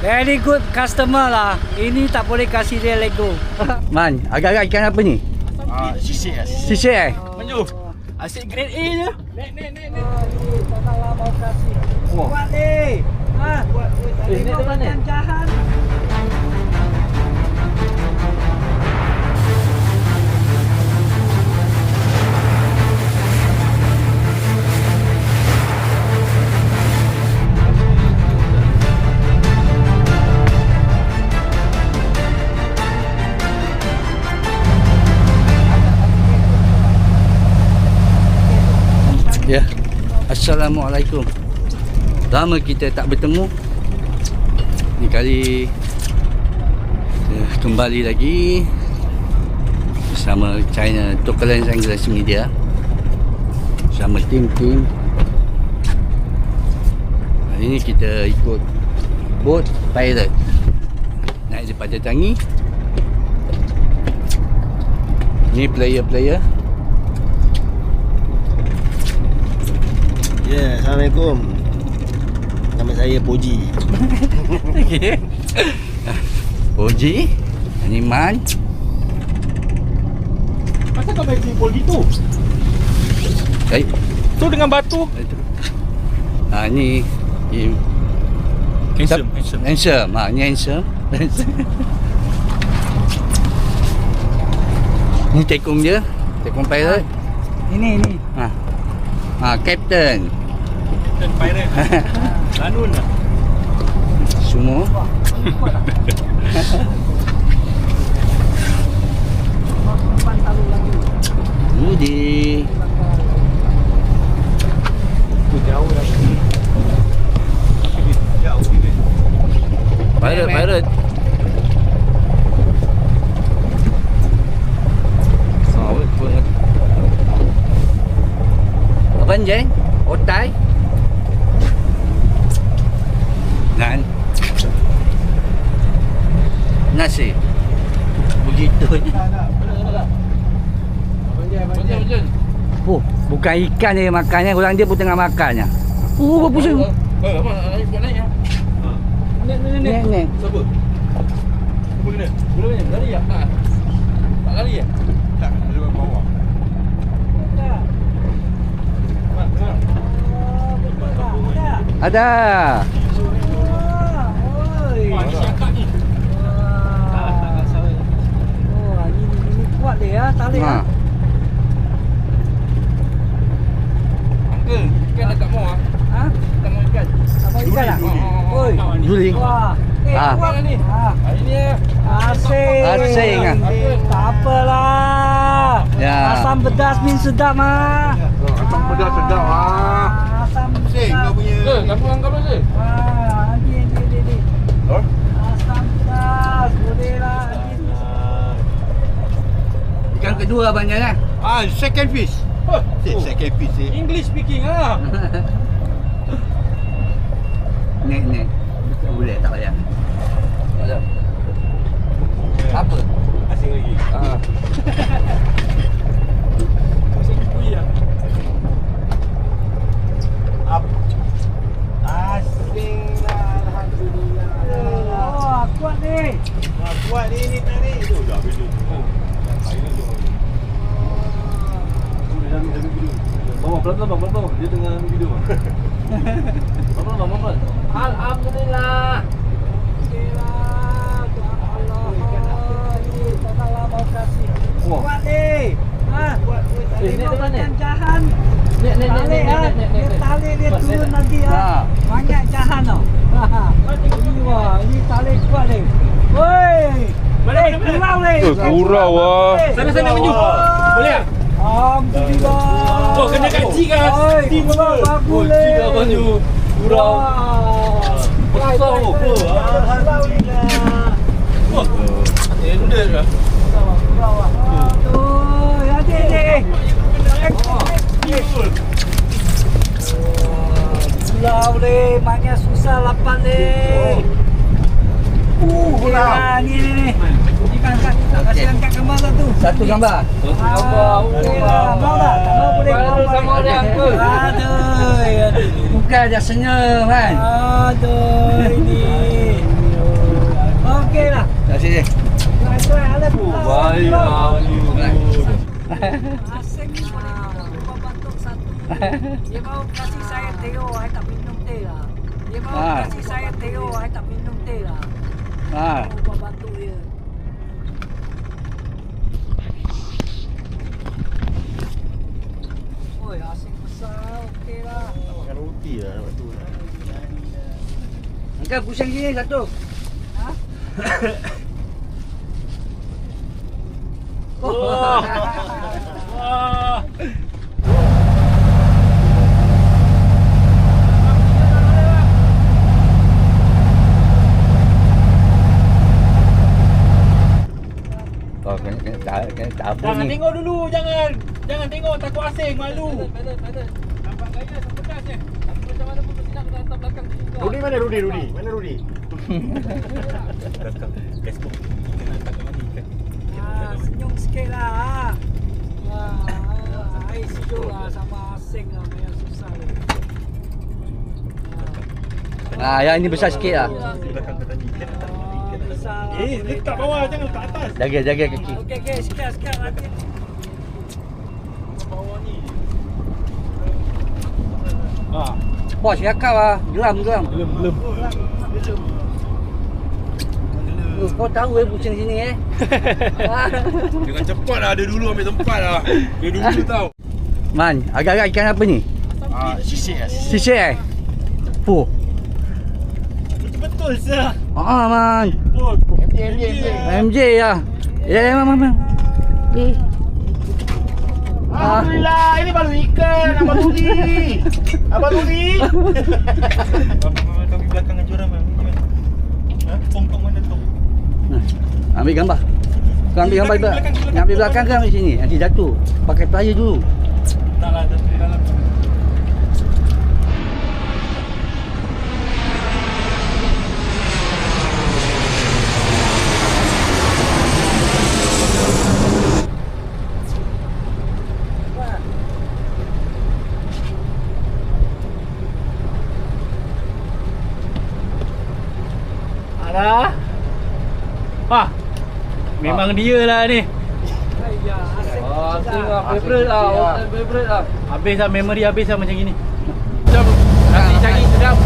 Very good customer lah. Ini tak boleh kasih dia let go. Man, agak-agak ikan apa ni? Ah, sisik lah. Sisik eh? Manju. Asyik grade A je. Nek, nek, nek, nek. tak nak lah mau kasih. Kuat ni. Ha, kuat. Eh, ni di mana? Jahan. Ya. Assalamualaikum. Lama kita tak bertemu. Ni kali kita kembali lagi bersama China Tokalan English Media. Bersama tim-tim. Hari ni kita ikut boat pirate. Naik daripada Tangi. Ni player-player. Ya, Assalamualaikum. Nama saya Poji. Okey. Oji, Animan. Kenapa kau main simpul gitu? Eh, Tu dengan batu. itu. Ha ni Handsome, handsome. handsome. Ha ni handsome. ni tekong dia. Tekong pirate. Ini ini. Ha. Ha, captain. Dan pirate. Lanun lah. Semua. Budi. Jauh dah. Pirate, pirate. Sawit pun. Abang Jeng, otai. Dan nasi. Begitu je. Oh, bukan ikan dia makannya, orang dia pun tengah makannya. Oh, apa pusing? Eh, apa? Naik, naik ya. Nek, nek, nek. Nek, nek. Siapa? Siapa kena? Bola ni, lari ya? Tak. Tak lari ya? Tak, ada orang bawah. Mak, dengar. Ada. Wah, ni siakak ni. Oh, ini ini dia ya, Ha. ah. Uncle, ikan dah tak mau ah. Ha? Tak mau ikan. Apa ikan ah? Oi. Juling. Wah. Eh, Ah. ni. Ha. Hari ni eh. Asing. Asing, ah. Tak apalah. Ya. Asam pedas min sedap ah. Asam pedas sedap, ah. Asam Sing kau pedas. punya. Ke, kamu angkat apa sih? Ikan kedua abang Jan lah. Ah, second fish. Oh. Second fish eh. English speaking ah. Nek, nek. Boleh tak payah. Tak ada. Apa? Asing lagi. Ah. Up. Asing Alhamdulillah. Oh, kuat ni. Wah, kuat ni ni tarik. Tu dah video. Bawa pelan-pelan bang, pelan-pelan. Dia tengah ambil video bang. Pelan-pelan bang, pelan-pelan. Alhamdulillah. Lah. Lah ni. Ha. Eh, ni makan jahan. Nek, nek, nek, nek, ah. nek, nek, nek. dia turun Ha. ah. Banyak jahan tau. Ini wah, ini kuat ni. Woi. Eh, kurau ni. Eh, kurau ah. Eh, Sana, sana, Manju. Boleh tak? Alhamdulillah. Oh, kena kat cik kan? Cik bagus Oh, ni. cik dah banyu. Kurau. Wah. Besar oh. baik. Alhamdulillah. Oh. Endek lah. Kurau ah. Aduh, hati ni. Pulau ni, maknya susah lapan ni. Uh, pulau. Ni ni ni angkat kita angkat angkat gambar satu. Satu gambar. Ah, gambar gambar ah, tak? Mau boleh baru sama dia aku aduh bukan dia senyum kan? Aduh ini. Okeylah terima kasih. Baiklah, Dia mau kasih saya teo, saya tak minum teh lah. Dia mau ah. kasih saya teo, saya tak minum teh lah. Ah. Oh, bapak. Oi, asing besar, okey lah. Makan roti lah lepas tu. Angkat pusing sini satu. Ha? Oh. Wah. Oh, kena kena kena Jangan ni. tengok dulu, jangan. Jangan tengok takut asing, malu. Nampak gaya sampai je. Tapi macam mana pun mesti nak kena hantar belakang. Rudi mana Rudi Rudi? Mana Rudi? Ah, senyum sikit lah. Wah, air sejuk lah sama asing lah yang susah ni. Ha, yang ini besar sikit lah. Ah, besar lah. Eh, letak bawah jangan letak atas. Jaga jaga kaki. Okey, okey, sekian, sekian. Nanti Bawah ni. Ha. Bos cakap lah. Geram geram. Belum belum. Oh, kau tahu eh pusing sini eh. Jangan cepat lah, dia dulu ambil tempat lah. Dia dulu tau. Man, agak-agak ikan apa ni? Ah, sisik lah. Sisik eh? Fuh. Betul sah. Ah, man. Oh, MJ MJ MJ. MJ lah. Ya, ya, man, man. Eh. Ah. Alhamdulillah, ini baru ikan. Abang Rudi. Abang Rudi. Kami belakang dengan joram kan. Tong-tong mana tong? Nah, ambil gambar. Kau ambil gambar. Yang ambil belakang ke ambil sini? Nanti jatuh. Pakai pelaya dulu. Tak lah. Ada. Wah. Memang dia lah ni. Ayah, asing. Ah, susah. favorite lah. Favorite lah. Habis lah memori habis lah macam gini. Macam nasi cari sedap.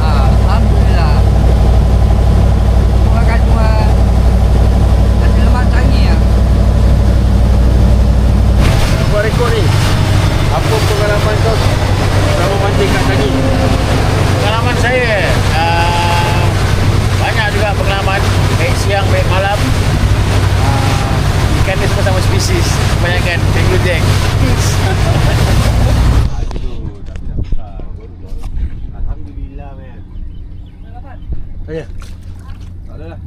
Alhamdulillah. Makan cuma nasi lemak canggih lah. Buat rekod ni. Apa pengalaman kau selama mancing kat Changi? Pengalaman saya uh, banyak juga pengalaman baik siang baik malam. Uh, ikan ni semua sama spesies. Kebanyakan kangaroo jack. Alhamdulillah man. Ya. Tak ada lah.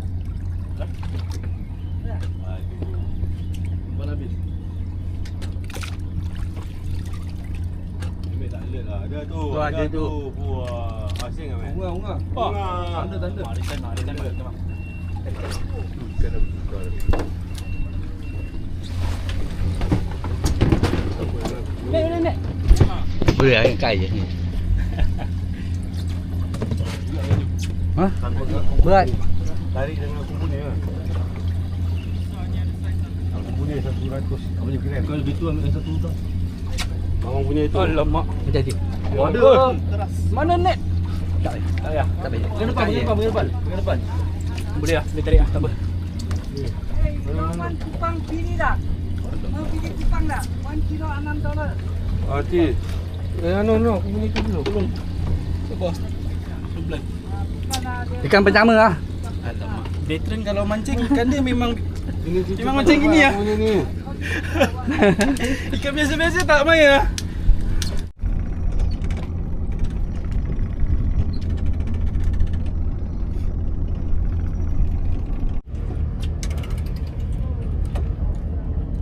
Umpan habis. Ambil tak alert lah. Ada tu. Tu ada tu. Buah. Asing kan man? Unga unga. Bunga. Tanda tanda. Ada tanda, ada tanda. Jom. Buka. Nek, nek, nek. Boleh lah kai je ni. Ha? Berat. Tarik dengan aku punya lah. Aku punya 100. Apa ni gram? Kau lebih tu ambil yang satu tau. Abang punya tu. Alamak. Hati-hati. Ada. Mana net? Tak payah. Tak payah. Tak payah. Bagian depan, je. depan. Bagian depan. Boleh lah, boleh tarik lah, tak apa. Hey, kawan kupang pilih tak? Mau pilih kupang tak? 1 kilo 6 dolar. Hati. Eh, no, no. Aku punya tu dulu. Belum. Sebelah. Ada. Ikan pertama lah. Alamak. Veteran kalau mancing ikan dia memang Memang macam gini ya? Ni. ikan biasa-biasa tak main lah.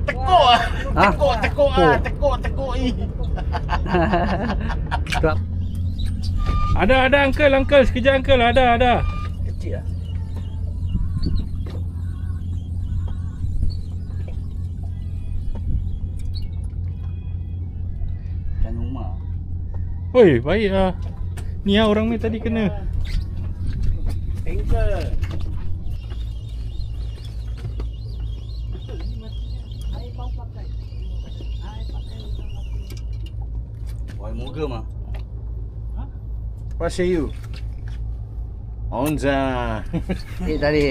Tekuk ah. Ha? Tekuk, tekuk tekuk, tekuk i. Stop. Ada, ada uncle, uncle. Sekejap uncle, ada, ada. Kecil lah. Ikan rumah. Oi, baik lah. Ni lah orang ni tadi kena. Anchor. Moga mah. What say you? Onza. Eh tadi.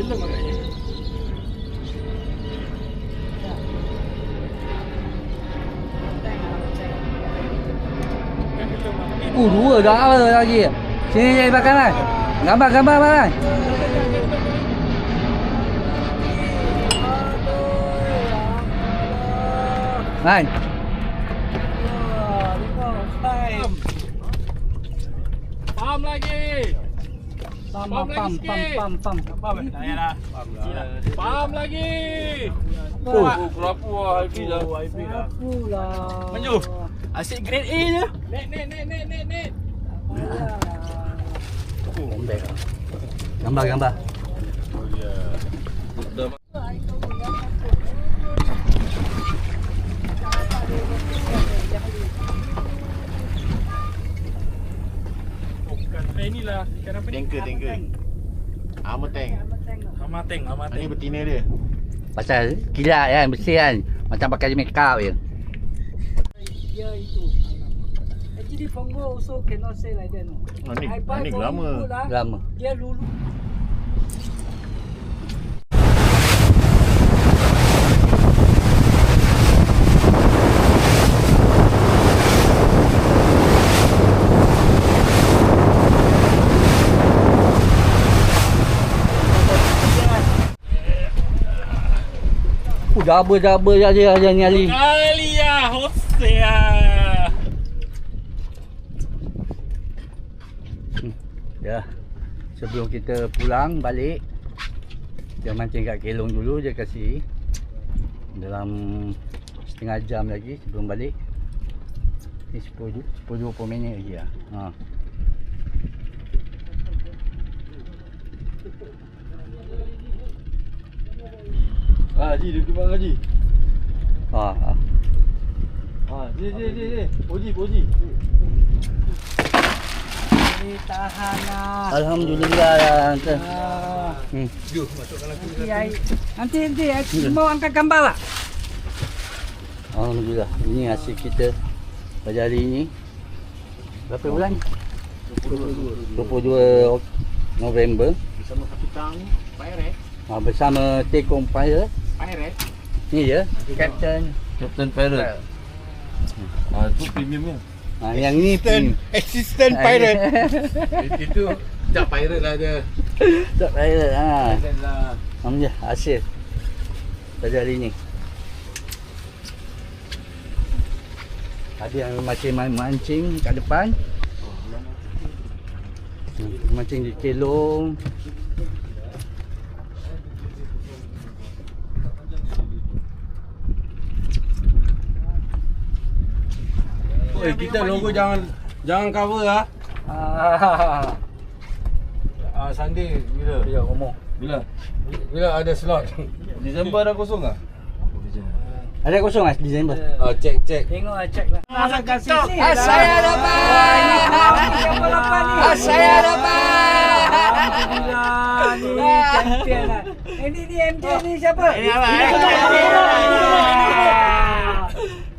Gelap agaknya. Uh, dua dah ada lagi. Sini jadi makan kan. Gambar gambar makan. Kan? Pam lagi. Pam, Pam pam, lagi pam, pam, pam. Pam eh? Tak payahlah. Pam lagi. Oh. Oh, kelapu lah Hafiz dah. Apalah. Maju. Asyik grade A je. Nek, nek, nek, nek, nek, nek. Lembek. Gambar gambar. Bukan. Eh, inilah. Ikan apa ni? Tanker, tanker. Armor tank. Amateng, Ah, amateng. Ni betina dia. Pasal kilat kan, bersih kan. Macam pakai make up je. Ya itu. Actually Pongo also cannot say like that no. Oh, ni, I ah, buy ni for lama. lah. Lama. Dia lulu. Uh, double-double je dia ni Ali. Kali ya, Hosea. Ya. Sebelum kita pulang balik dia mancing kat Kelong dulu dia kasi dalam setengah jam lagi sebelum balik. Ni 10 10 20 minit lagi lah. Ha. Ah, Haji, duduk bang Haji. Ha. ha. Ha, sini, sini, sini, sini. Poji, poji. Ni tahan lah. Alhamdulillah lah Uncle. Ah. Hmm. Nanti, I, nanti, nanti, I mau angkat gambar lah. Alhamdulillah. Ini hasil kita pada hari ini. Berapa bulan? 22 Ok- November. Bersama kapitang Pirate. Ha, bersama Tekong Pirate. Pirate. Ni je. Captain. Captain Pirate. Ah, tu premiumnya. Ha, yang ni pun. Assistant Itu tak pirate lah dia. Tak pirate. Ha. lah. Alhamdulillah hasil pada hari ini. Ada yang masih main mancing kat depan. Hmm, Mancing di kelong. Oi, kita logo jangan jangan cover ah. Ah, Ah, Sunday bila? dia ngomong. Bila? Bila ada slot? Disember dah kosong ah? Ada kosong ah Disember. Ah, cek cek. Tengok lah, check lah. Masa kasih sini. Ah, saya dapat. Ini? Ah, saya dapat. Alhamdulillah, ni champion lah. Ini ni MJ ni siapa? Ini apa, eh?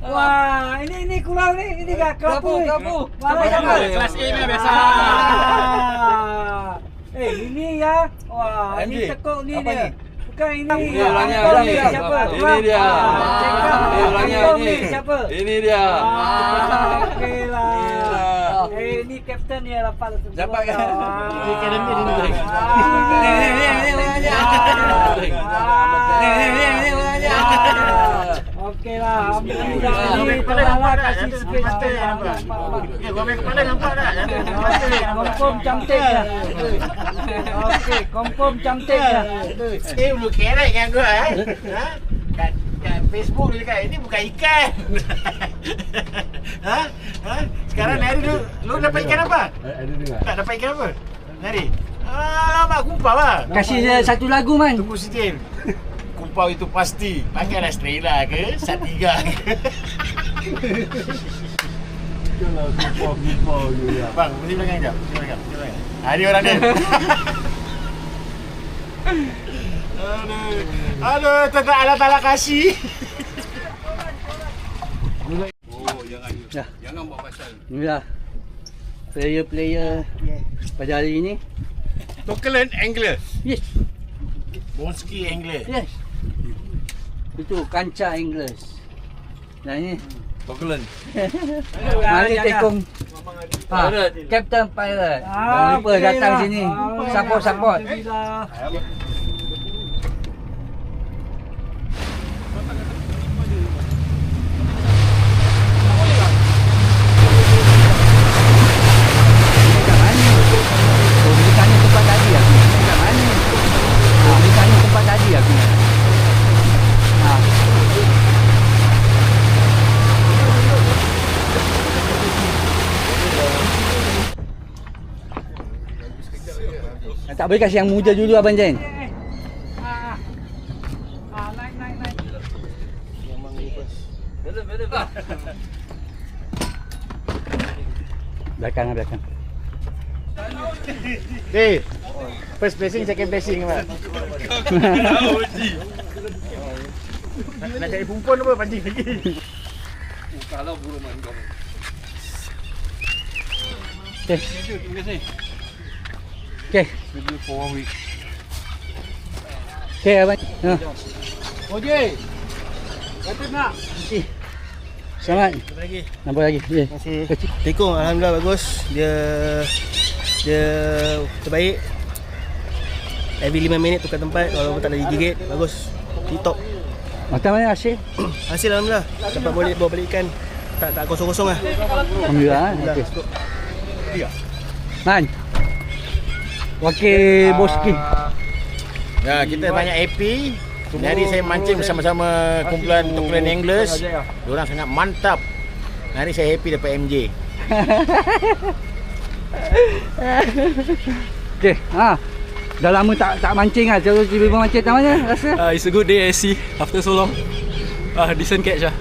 Wah, ini ini kurang ni. Ini kapu. Kapu. Mana siapa? Kelas A ni biasa. Ah. Eh, ini ya. Wah, ini tekuk ni dia. ni? Bukan ini. Ini orangnya, Abang ini. ni siapa? Ini dia. Ah. Ini orangnya Abang ni. ni siapa? Ini dia. Ah, okey lah. Eh, ini kapten ni dapat tu. Dapat kan? Ini akademi ni, ni. Ni, ni, ni, ni, orangnya. Ni, ni, ni, ni, orangnya. Okey lah. Alhamdulillah. Ini kepala nampak tak? kasih sikit. nampak. Eh, gomel kepala nampak tak? Okey, confirm cantik lah. Okey, confirm cantik lah. Eh, belum kerek kan gua eh? Ha? Kat, kat Facebook dia cakap, ini bukan ikan. ha? Ha? Sekarang Nari lu, lu dapat ikan apa? Ada dengar. Tak dapat ikan apa? Nari? Alamak, kumpau lah. Kasih dia satu lagu man. Tunggu sikit. Kumpau itu pasti. Pakailah Strela ke? Satiga ke? Je ya. Bang, mesti belakang jap. Mesti belakang. Mesti belakang. Ha, ni orang dia. Aduh. Aduh, tentang Allah Ta'ala kasih. Oh, jangan Ya. jangan buat pasal. Inilah player-player pada hari ini. Tokelen English. Yes, Bonski English. yes. Itu kancah English. Dan ini Auckland. Mari tekong ha, Captain Pirate Jangan lupa okey datang lah. sini Ah, Support-support Alhamdulillah. Dekat mana Oh dia tanya tempat tadi aku Dekat mana ha, Dia tanya tempat tadi aku ha. Tak boleh kasih yang muda dulu Abang Jen Eh, eh. Ah, ah. Naik, naik, naik. Belakang lah belakang Eh, first blessing, second blessing apa? nak, nak cari perempuan apa pancing lagi? Okay Okay For one week. Okay Abang ha. Okey. Kata nak. Eh, Selamat lagi. Nampak lagi yeah. Terima kasih. Tekong Alhamdulillah bagus Dia Dia terbaik Every 5 minit tukar tempat Walaupun tak ada digigit Bagus Tip-top Macam mana hasil? Hasil Alhamdulillah Dapat boleh bawa balik ikan Tak tak kosong-kosong lah Alhamdulillah eh. Alhamdulillah Okay. Man Wakil Boski Ya, kita banyak happy. Jadi saya mancing bersama-sama kumpulan Tokelen English. Diorang sangat mantap. Hari saya happy dapat MJ. Okay ha. Dah lama tak tak mancing lah Terus tiba-tiba mancing tak mana rasa? Uh, it's a good day SC after so long. Uh, decent catch lah.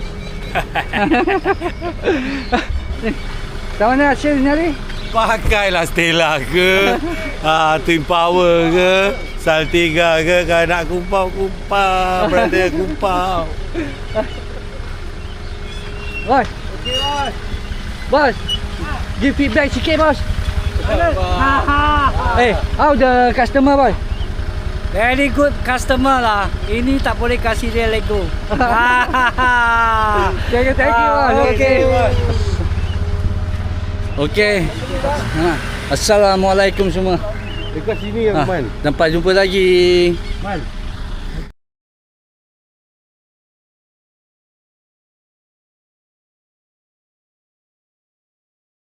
Tak mana hasil ni hari? Pakailah Stella ke? Ha, Twin Power ke? Saltiga ke? Kalau nak kumpau-kumpau Brother kumpau. Bos. Okay bos. Bos. Give feedback sikit bos. Eh how the customer boy? Very good customer lah. Ini tak boleh kasih dia let go. Thank you, thank you bos. Okay Okay ha. Assalamualaikum semua. Dekat sini ha. Man. Sampai jumpa lagi. Man